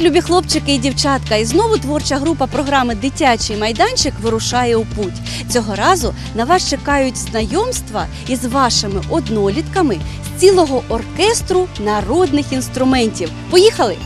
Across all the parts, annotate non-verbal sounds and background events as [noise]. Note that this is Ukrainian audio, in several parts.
Привіт, любі хлопчики і дівчатка! І знову творча група програми Дитячий майданчик вирушає у путь. Цього разу на вас чекають знайомства із вашими однолітками з цілого оркестру народних інструментів. Поїхали!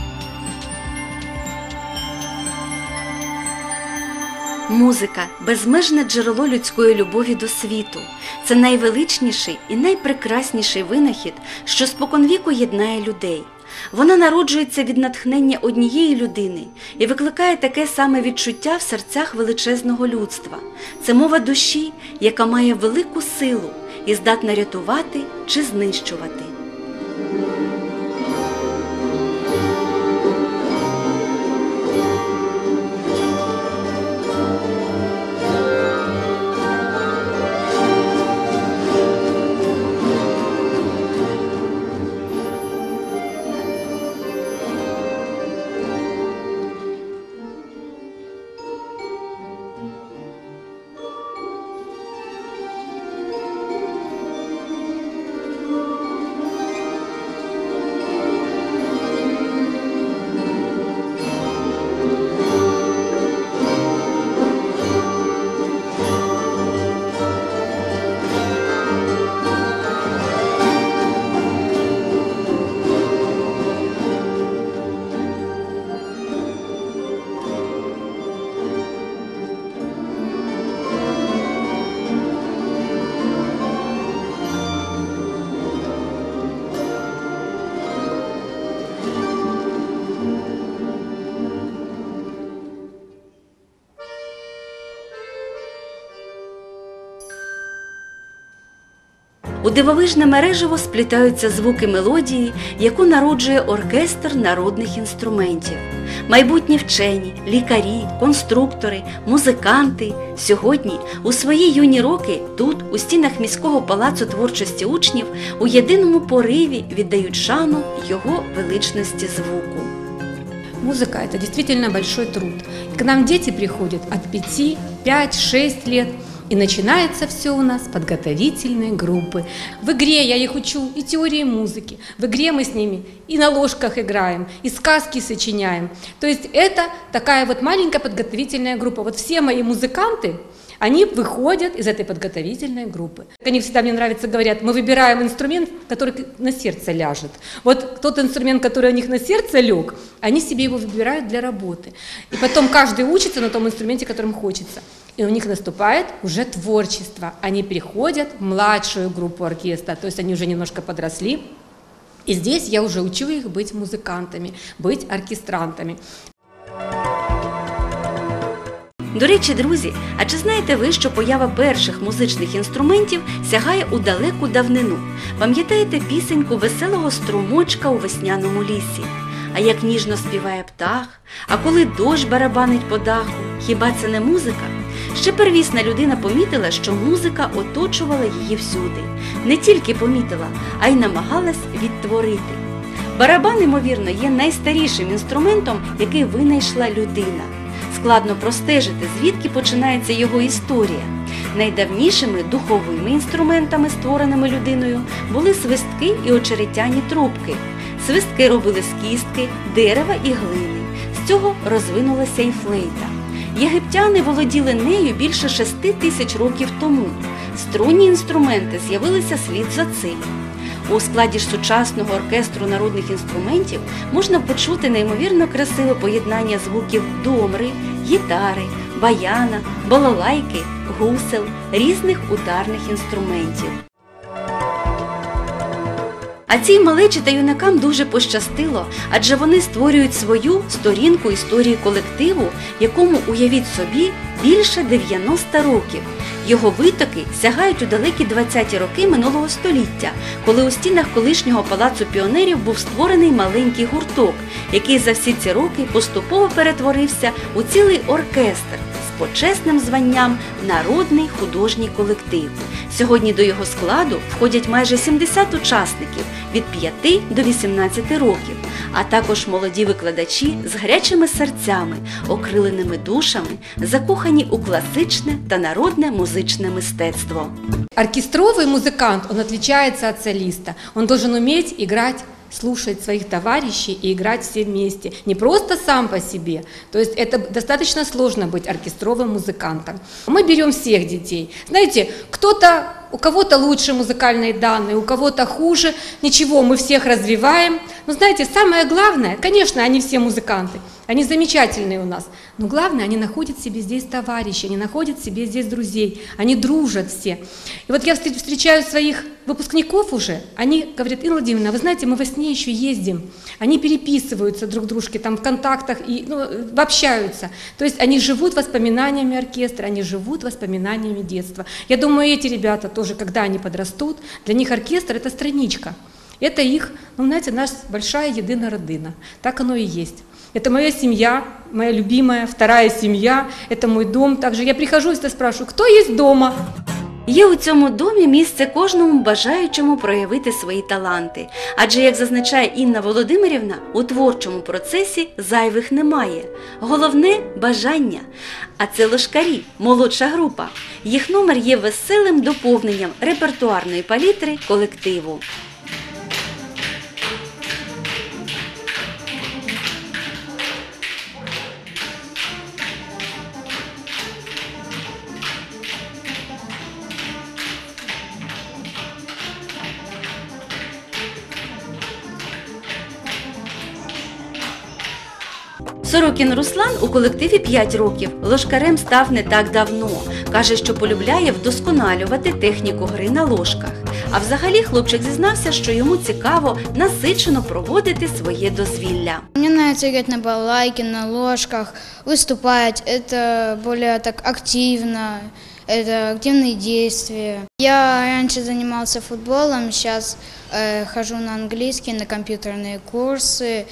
Музика безмежне джерело людської любові до світу. Це найвеличніший і найпрекрасніший винахід, що споконвіку єднає людей. Вона народжується від натхнення однієї людини і викликає таке саме відчуття в серцях величезного людства. Це мова душі, яка має велику силу і здатна рятувати чи знищувати. У дивовижне мережево сплітаються звуки мелодії, яку народжує оркестр народних інструментів. Майбутні вчені, лікарі, конструктори, музиканти сьогодні у свої юні роки тут, у стінах міського палацу творчості учнів, у єдиному пориві віддають шану його величності звуку. Музыка – это действительно большой труд. К нам дети приходят от 5, 5, 6 лет. И начинается все у нас с подготовительной группы. В игре я их учу и теории музыки. В игре мы с ними и на ложках играем, и сказки сочиняем. То есть это такая вот маленькая подготовительная группа. Вот все мои музыканты, они выходят из этой подготовительной группы. Они всегда мне нравится, говорят, мы выбираем инструмент, который на сердце ляжет. Вот тот инструмент, который у них на сердце лег, они себе его выбирают для работы. И потом каждый учится на том инструменте, которым хочется. И у них наступает уже творчество. Они переходят в младшую группу оркестра, то есть они уже немножко подросли. И здесь я уже учу их быть музыкантами, быть оркестрантами. До речі, друзі, а чи знаєте ви, що поява перших музичних інструментів сягає у далеку давнину? Пам'ятаєте пісеньку веселого струмочка у весняному лісі? А як ніжно співає птах, а коли дощ барабанить по даху, хіба це не музика? Ще первісна людина помітила, що музика оточувала її всюди. Не тільки помітила, а й намагалась відтворити. Барабан, ймовірно, є найстарішим інструментом, який винайшла людина. Складно простежити, звідки починається його історія. Найдавнішими духовими інструментами, створеними людиною, були свистки і очеретяні трубки. Свистки робили з кістки, дерева і глини. З цього розвинулася і флейта. Єгиптяни володіли нею більше шести тисяч років тому. Струнні інструменти з'явилися слід за цим. У складі ж сучасного оркестру народних інструментів можна почути неймовірно красиве поєднання звуків домри, гітари, баяна, балалайки, гусел, різних ударних інструментів. А цій малечі та юнакам дуже пощастило, адже вони створюють свою сторінку історії колективу, якому, уявіть собі, більше 90 років. Його витоки сягають у далекі 20-ті роки минулого століття, коли у стінах колишнього палацу піонерів був створений маленький гурток, який за всі ці роки поступово перетворився у цілий оркестр почесним званням Народний художній колектив. Сьогодні до його складу входять майже 70 учасників від 5 до 18 років, а також молоді викладачі з гарячими серцями, окриленими душами, закохані у класичне та народне музичне мистецтво. Оркестровый музыкант, он отличается от солиста. Он должен уметь играть слушать своих товарищей и играть все вместе. Не просто сам по себе, то есть это достаточно сложно быть оркестровым музыкантом. Мы берем всех детей. Знаете, кто-то у кого-то лучше музыкальные данные, у кого-то хуже. Ничего, мы всех развиваем. Но знаете, самое главное, конечно, они все музыканты, они замечательные у нас. Но главное, они находят себе здесь товарищей, они находят себе здесь друзей, они дружат все. И вот я встр- встречаю своих выпускников уже, они говорят, Инна Владимировна, вы знаете, мы во сне еще ездим. Они переписываются друг дружке там в контактах и ну, общаются. То есть они живут воспоминаниями оркестра, они живут воспоминаниями детства. Я думаю, эти ребята тоже, когда они подрастут, для них оркестр – это страничка. Это их, ну, знаете, наша большая єдина родина. Так оно и есть. Это моя семья, моя любимая, вторая семья, это мой дом. Также я прихожу и спрашиваю, кто есть дома? Є у цьому домі місце кожному бажаючому проявити свої таланти. Адже, як зазначає Інна Володимирівна, у творчому процесі зайвих немає. Головне бажання. А це лошкарі, молодша група. Їх номер є веселим доповненням репертуарної палітри колективу. Сорокін Руслан у колективі 5 років. Ложкарем став не так давно. Каже, що полюбляє вдосконалювати техніку гри на ложках. А взагалі хлопчик зізнався, що йому цікаво насичено проводити своє дозвілля. Мне нравится играть на балалайке, на ложках, выступать. Это более так активно, это активные действия. Я раньше занимался футболом, сейчас э, хожу на английский, на компьютерные курсы.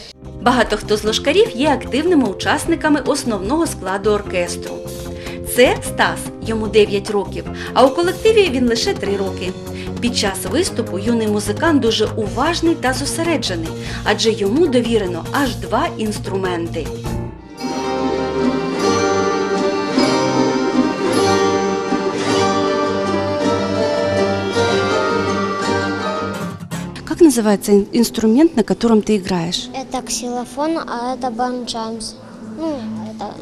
Багато хто з ложкарів є активними учасниками основного складу оркестру. Це Стас, йому 9 років, а у колективі він лише 3 роки. Під час виступу юний музикант дуже уважний та зосереджений, адже йому довірено аж два інструменти. Как называется инструмент, на котором ты играешь? Это ксилофон, а это банджаймс. Ну, это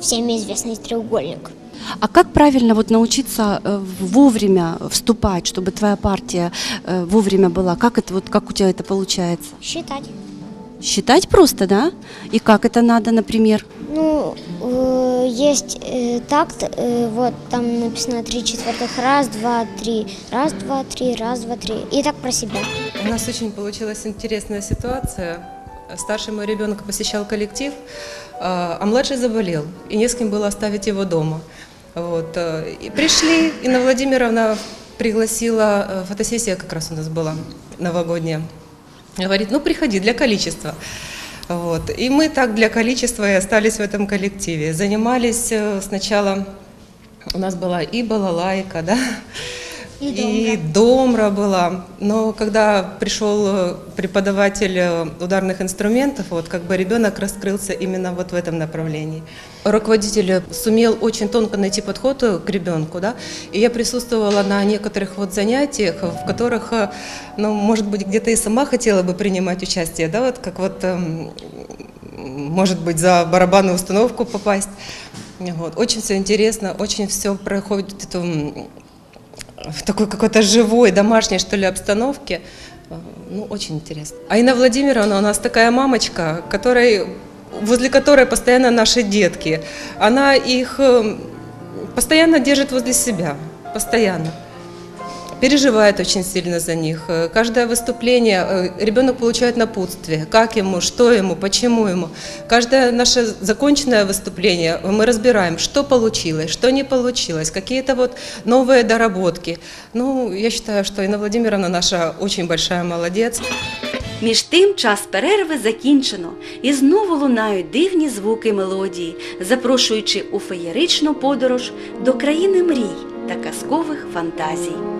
всеми известный треугольник. А как правильно вот научиться э, вовремя вступать, чтобы твоя партия э, вовремя была? Как это вот как у тебя это получается? Считать. Считать просто, да? И как это надо, например? Ну, э, есть э, такт, э, вот там написано три четвертых, раз, два, три, раз, два, три, раз, два, три. И так про себя. У нас очень получилась интересная ситуация. Старший мой ребенок посещал коллектив, а а младший заболел, и не с кем было оставить его дома. Вот. э, И пришли, Инна Владимировна пригласила, э, фотосессия как раз у нас была новогодняя. Говорит, ну приходи для количества. Вот. И мы так для количества и остались в этом коллективе. Занимались э, сначала, у нас была и балалайка, да, И домра была. Но когда пришел э, преподаватель э, ударных инструментов, вот как бы ребенок раскрылся именно вот в этом направлении. Руководитель сумел очень тонко найти подход э, к ребенку, да, и я присутствовала на некоторых вот занятиях, в которых, ну, может быть, где-то и сама хотела бы принимать участие, да, вот как вот, эм, может быть, за барабанную установку попасть. Вот. Очень все интересно, очень все проходит эту м, в такой какой-то живой, домашней, что ли, обстановке. Э, Ну, очень интересно. А Инна Владимировна у нас такая мамочка, которой, возле которой постоянно наши детки. Она их постоянно держит возле себя, постоянно Переживает очень сильно за них. Э, Каждое выступление э, ребенок получает напутствие, как ему, что ему, почему ему. Каждое наше законченное выступление мы разбираем, что получилось, что не получилось, какие-то вот новые доработки. Ну, я считаю, что Инна Владимировна наша очень большая молодец. Між тим час перерви закінчено, і знову лунають дивні звуки мелодії, запрошуючи у феєричну подорож до країни мрій та казкових фантазій.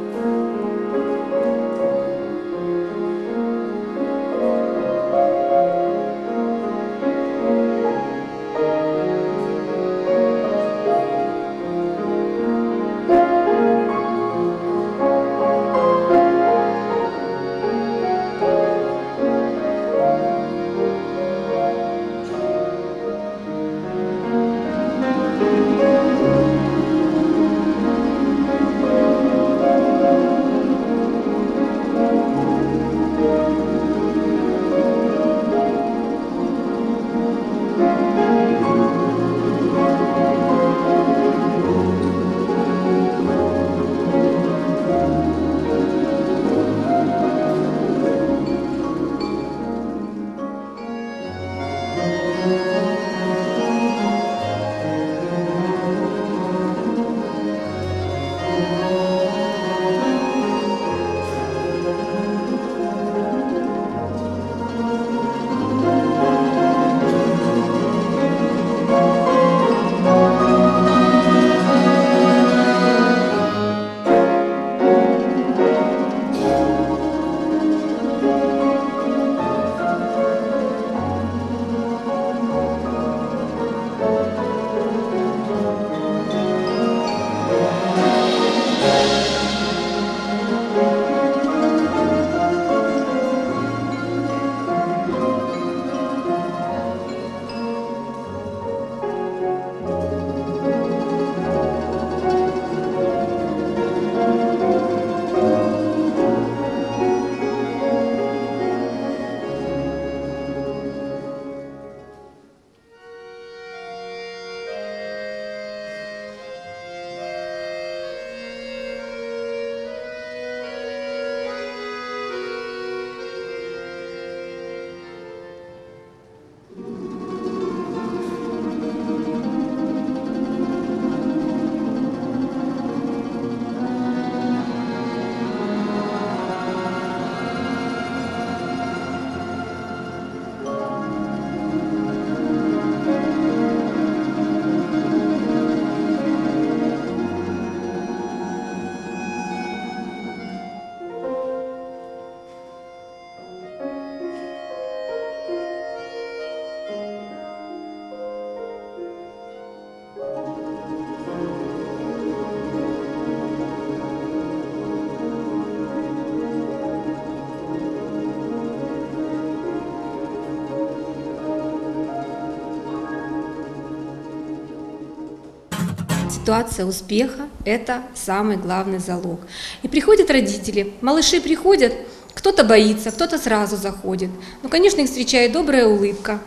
Ситуация успеха – это самый главный залог. И приходят родители, малыши приходят, кто-то боится, кто-то сразу заходит. Ну, конечно, их встречает добрая улыбка.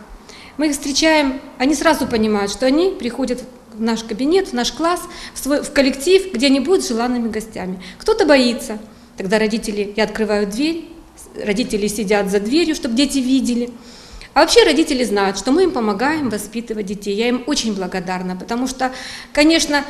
Мы их встречаем, они сразу понимают, что они приходят в наш кабинет, в наш класс, в, свой, в коллектив, где они будут желанными гостями. Кто-то боится, тогда родители, я открываю дверь, родители сидят за дверью, чтобы дети видели. А вообще родители знают, что мы им помогаем воспитывать детей. Я им очень благодарна, потому что, конечно,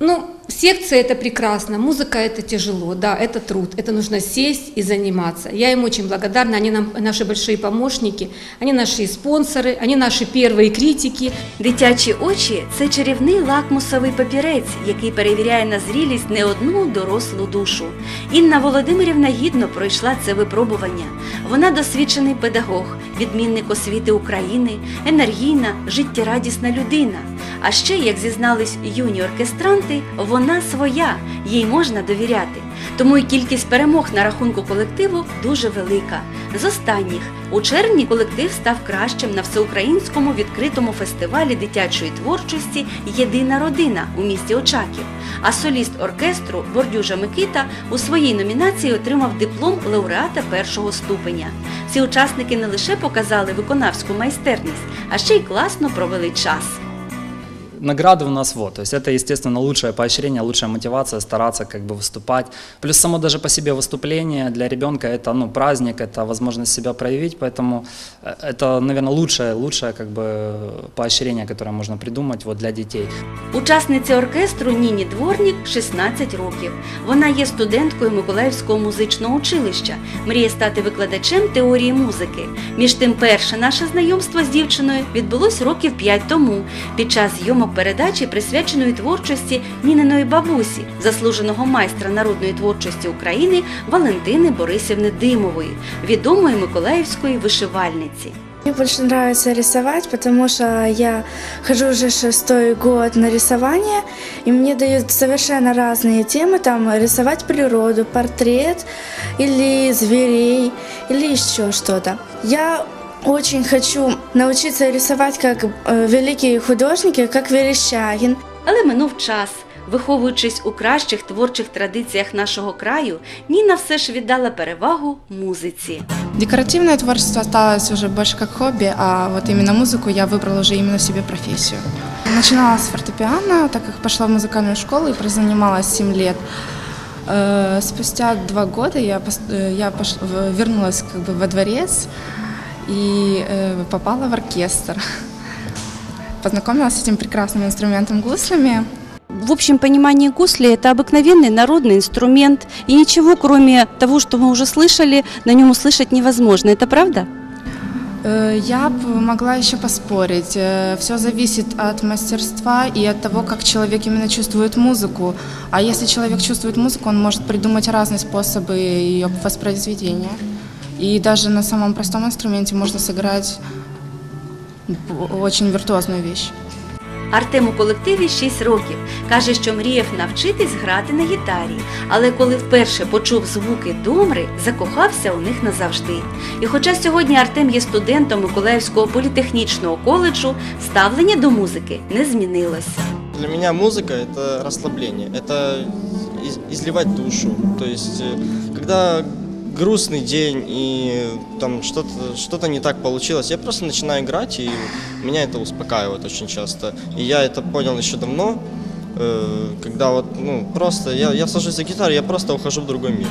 ну, секция это прекрасно, музыка это тяжело, да, это труд, это нужно сесть и заниматься. Я им очень благодарна, они нам наши большие помощники, они наши спонсоры, они наши первые критики. Дитячі очі це чарівний лакмусовий папірець, який перевіряє на зрілість не одну дорослу душу. Інна Володимирівна гідно пройшла це випробування. Вона досвідчений педагог, відмінник освіти України, енергійна, життєрадісна людина. А ще, як зізнались юні оркестранти, вона своя, їй можна довіряти. Тому і кількість перемог на рахунку колективу дуже велика. З останніх у червні колектив став кращим на всеукраїнському відкритому фестивалі дитячої творчості Єдина родина у місті Очаків. А соліст оркестру Бордюжа Микита у своїй номінації отримав диплом лауреата першого ступеня. Ці учасники не лише показали виконавську майстерність, а ще й класно провели час награды у нас вот. То есть это, естественно, лучшее поощрение, лучшая мотивация стараться как бы выступать. Плюс само даже по себе выступление для ребенка это ну, праздник, это возможность себя проявить, поэтому э, это, наверное, лучшее, лучшее как бы поощрение, которое можно придумать вот для детей. Учасниці оркестру Ніні Дворнік 16 років. Вона є студенткою Миколаївського музичного училища, мріє стати викладачем теорії музики. Між тим, перше наше знайомство з дівчиною відбулось років 5 тому під час зйомок передачі, присвяченої творчості Ніниної бабусі, заслуженого майстра народної творчості України Валентини Борисівни Димової, відомої миколаївської вишивальниці. Мне больше нравится рисовать, потому что я хожу уже шестой год на рисование, и мне дают совершенно разные темы, там рисовать природу, портрет или зверей, или еще что-то. Я очень хочу научиться рисовать как э, великие художники, как Верещагин. Але минув час. Виховуючись у кращих творчих традиціях нашого краю, Ніна все ж віддала перевагу музиці. Декоративное творчество осталось уже больше как хобби, а вот именно музыку я выбрала уже именно себе профессию. Начинала с фортепиано, так как пошла в музыкальную школу и прозанималась 7 лет. Э, Спустя два года я, пос- э, я пош- в- вернулась как бы во дворец и э, попала в оркестр. [laughs] Познакомилась с этим прекрасным инструментом гуслями. В общем понимании гусли это обыкновенный народный инструмент, и ничего, кроме того, что мы уже слышали, на нем услышать невозможно. Это правда? Э, Я бы могла еще поспорить. Все зависит от мастерства и от того, как человек именно чувствует музыку. А если человек чувствует музыку, он может придумать разные способы ее воспроизведения. И даже на самом простом инструменте можно сыграть б- очень виртуозную вещь. Артем у колективі 6 років. Каже, що мріяв навчитись грати на гітарі, але коли вперше почув звуки домри, закохався у них назавжди. І хоча сьогодні Артем є студентом Миколаївського політехнічного коледжу, ставлення до музики не змінилось. Для меня музыка – это расслабление, это из- изливать душу. То есть, э, когда грустный день и там что-то что не так получилось, я просто начинаю играть, и меня это успокаивает очень часто. И я это понял еще давно, э, когда вот, ну, просто я, я сажусь за гитару, я просто ухожу в другой мир.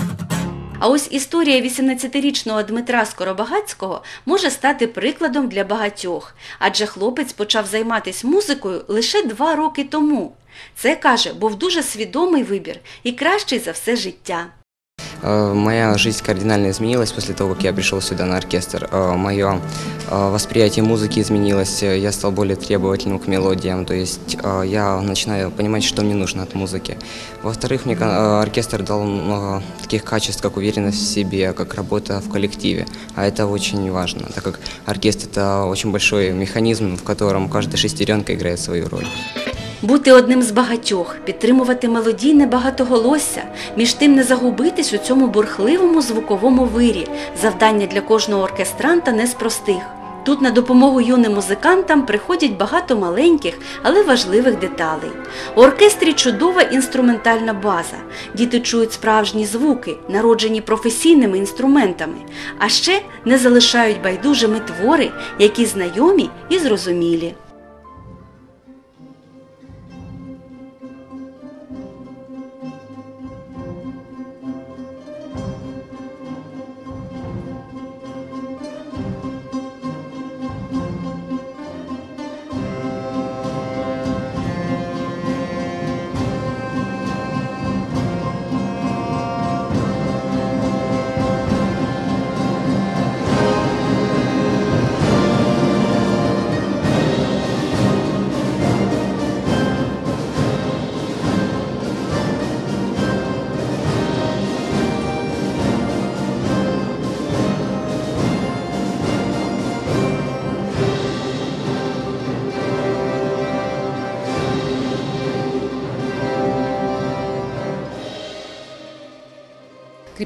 А ось історія 18-річного Дмитра Скоробагацького може стати прикладом для багатьох, адже хлопець почав займатися музикою лише два роки тому. Це каже, був дуже свідомий вибір і кращий за все життя. Э, Моя жизнь кардинально изменилась после того, как я пришел сюда на оркестр. Мое восприятие музыки изменилось, э, я стал более требовательным к мелодиям, то есть э, я начинаю понимать, что мне нужно от музыки. Во-вторых, мне э, оркестр дал много таких качеств, как уверенность в себе, как работа в коллективе, а это очень важно, так как оркестр – это очень большой механизм, в котором каждая шестеренка играет свою роль. Бути одним з багатьох, підтримувати мелодійне багатоголосся, між тим не загубитись у цьому бурхливому звуковому вирі. Завдання для кожного оркестранта не з простих. Тут на допомогу юним музикантам приходять багато маленьких, але важливих деталей. У оркестрі чудова інструментальна база. Діти чують справжні звуки, народжені професійними інструментами, а ще не залишають байдужими твори, які знайомі і зрозумілі.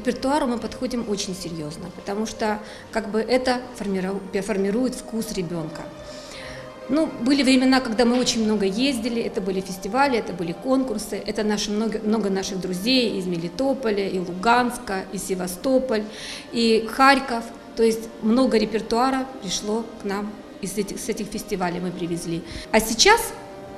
Репертуару мы подходим очень серьезно, потому что как бы это формиру- формирует вкус ребенка. Ну, были времена, когда мы очень много ездили, это были фестивали, это были конкурсы, это наши, много, много наших друзей из Мелитополя, и Луганска, и Севастополь, и Харьков. То есть много репертуара пришло к нам из этих, с этих фестивалей мы привезли. А сейчас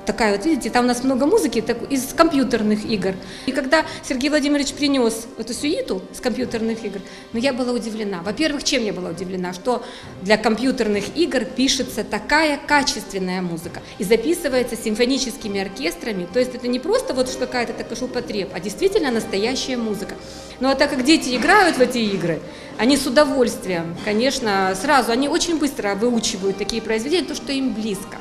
такая вот, видите, там у нас много музыки так, из компьютерных игр. И когда Сергей Владимирович принес эту сюиту с компьютерных игр, ну, я была удивлена. Во-первых, чем я была удивлена? Что для компьютерных игр пишется такая качественная музыка и записывается симфоническими оркестрами. То есть это не просто вот какая-то такая шелпотреб, а действительно настоящая музыка. Ну а так как дети играют в эти игры, они с удовольствием, конечно, сразу, они очень быстро выучивают такие произведения, то, что им близко.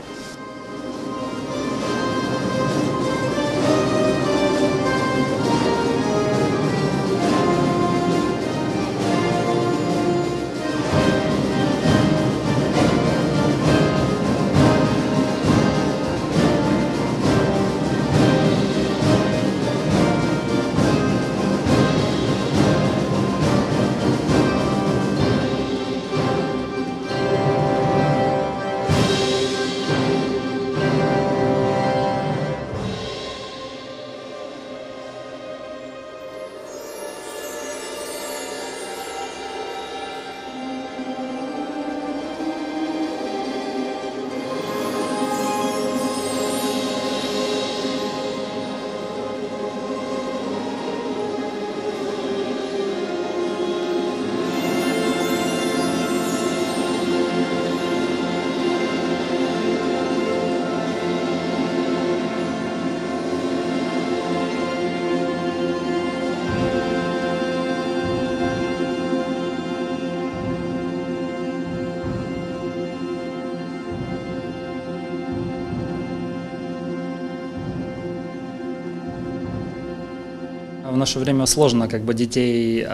Наше время сложно как бы детей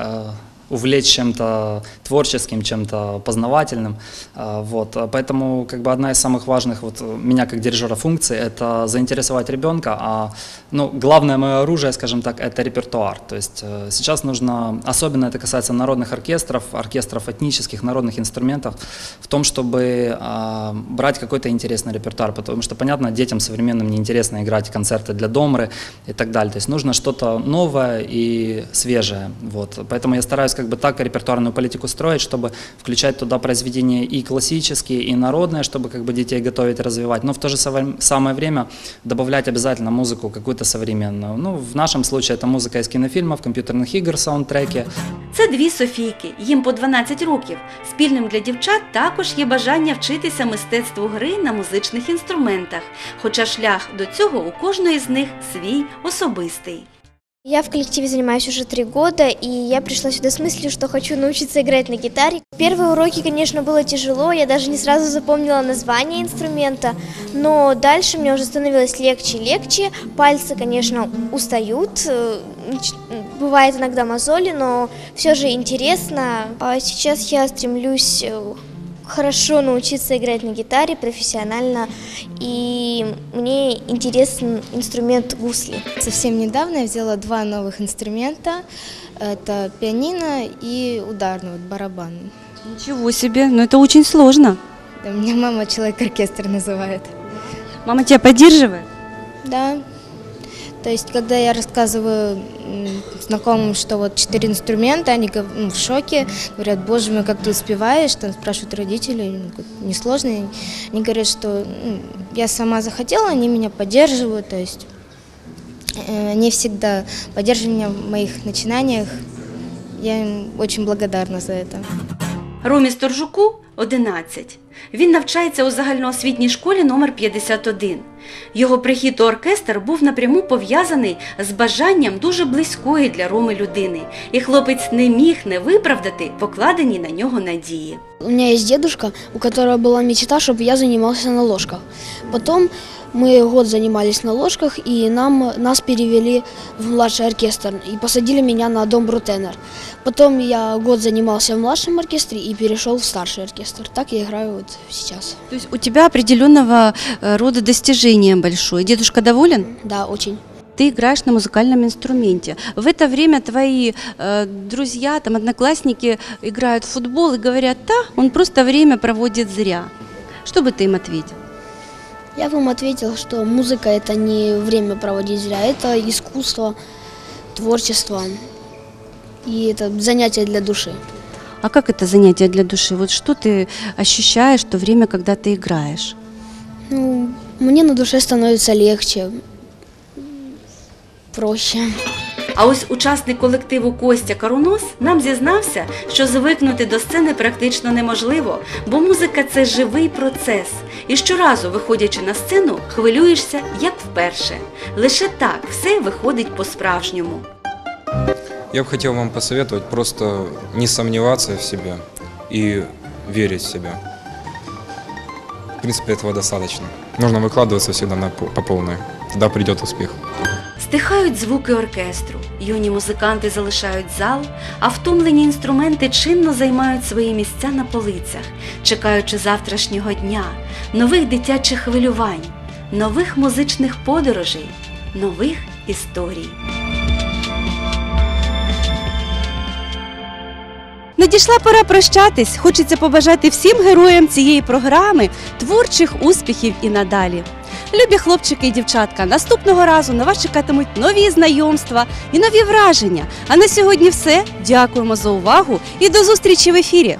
увлечь чем-то творческим, чем-то познавательным. А, Вот. Поэтому как бы одна из самых важных вот меня как дирижера функций – это заинтересовать ребенка, а ну, главное мое оружие, скажем так, это репертуар. То есть э, сейчас нужно, особенно это касается народных оркестров, оркестров этнических, народных инструментов, в том, чтобы а, брать какой-то интересный репертуар, потому что, понятно, детям современным неинтересно играть концерты для домры и так далее. То есть нужно что-то новое и свежее. Вот. Поэтому я стараюсь как бы так репертуарную политику строить, чтобы включать туда произведения и классические, и народные, чтобы как бы детей готовить, развивать. Но в то же сава- самое время добавлять обязательно музыку какую-то современную. Ну, в нашем случае это музыка из кинофильмов, компьютерных игр, саундтреки. Це дві Софійки, їм по 12 років. Спільним для дівчат також є бажання вчитися мистецтву гри на музичних інструментах, хоча шлях до цього у кожної з них свій особистий. Я в коллективе занимаюсь уже три года, и я пришла сюда с мыслью, что хочу научиться играть на гитаре. Первые уроки, конечно, было тяжело, я даже не сразу запомнила название инструмента, но дальше мне уже становилось легче и легче. Пальцы, конечно, устают, э, бывает иногда мозоли, но все же интересно. А сейчас я стремлюсь э, хорошо научиться играть на гитаре профессионально, и мне интересен инструмент гусли. Совсем недавно я взяла два новых инструмента. Это пианино и ударный, вот барабан. Ничего себе, но это очень сложно. Меня мама человек-оркестр называет. Мама тебя поддерживает? Да. То есть, когда я рассказываю м, знакомым, что вот четыре инструмента, они гов- ну, в шоке, говорят, боже мой, как ты успеваешь, там спрашивают родители, ну, как, несложно. И Они говорят, что ну, я сама захотела, они меня поддерживают, то есть э, они всегда поддерживают меня в моих начинаниях. Я им очень благодарна за это. Ромі Сторжуку 11. Він навчається у загальноосвітній школі номер 51. Його прихід у оркестр був напряму пов'язаний з бажанням дуже близької для Роми людини, і хлопець не міг не виправдати покладені на нього надії. У меня есть дедушка, у которого была мечта, чтобы я занимался на ложках. Потом мы год занимались на ложках, и нам, нас перевели в младший оркестр и посадили меня на домбру тенор. Потом я год занимался в младшем оркестре и перешел в старший оркестр. Так я играю вот сейчас. То есть у тебя определенного э, рода Достижение большое. Дедушка доволен? Да, очень. Ты играешь на музыкальном инструменте. В это время твои э, друзья, там, одноклассники играют в футбол и говорят, да, он просто время проводит зря. Что бы ты им ответил? Я вам ответил, что музыка это не время проводить зря, это искусство, творчество и это занятие для души. А как это занятие для души? Вот что ты ощущаешь в то время, когда ты играешь? Ну, мне на душе становится легче, проще. А ось учасник колективу Костя Карунос нам зізнався, що звикнути до сцени практично неможливо, бо музика це живий процес. І щоразу, виходячи на сцену, хвилюєшся як вперше. Лише так все виходить по-справжньому. Я бы хотел вам посоветовать просто не сомневаться в себе и верить в себя В принципе, этого достаточно. Нужно выкладываться всегда на, по по полной. Тогда придет успех. Стихають звуки оркестру, юні музиканти залишають зал, а втомлені інструменти чинно займають свої місця на полицях, чекаючи завтрашнього дня, нових дитячих хвилювань, нових музичних подорожей, нових історій. Надійшла пора прощатись. Хочеться побажати всім героям цієї програми творчих успіхів і надалі. Любі хлопчики і дівчатка, наступного разу на вас чекатимуть нові знайомства і нові враження. А на сьогодні все. Дякуємо за увагу і до зустрічі в ефірі.